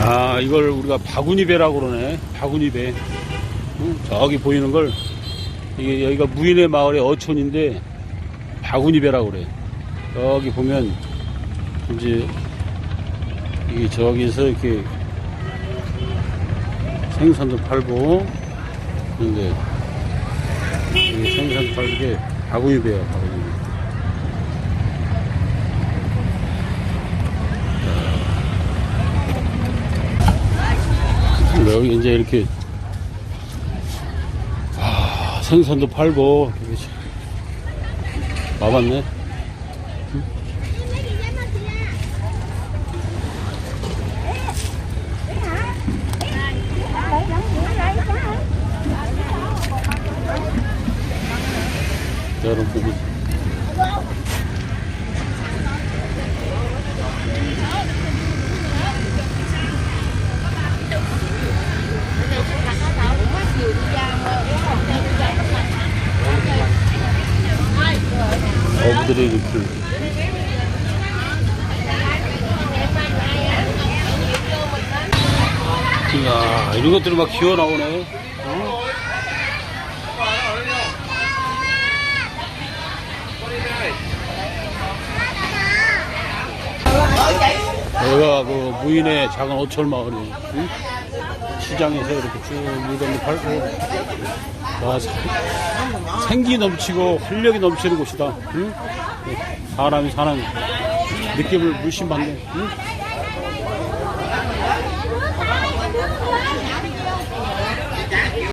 아, 이걸 우리가 바구니배라고 그러네. 바구니배. 응? 저기 보이는 걸, 이게 여기가 무인의 마을의 어촌인데, 바구니배라고 그래. 여기 보면, 이제, 이게 저기서 이렇게 생선도 팔고, 근데, 이 생선 팔는 게 바구니배야, 바구니 배. 여기 이제 이렇게 아, 생선도 팔고 와봤네. 여러분 보고 어부들의 이렇게 이야 이런 것들이 막 기어 나오네. 어? 여기가 그 무인의 작은 어철 마을이 응? 시장에서 이렇게 쭉 물건도 팔고 와, 사- 생기 넘치고 활력이 넘치는 곳이다. 응? 사람이 사는 느낌을 물씬 받네. 응?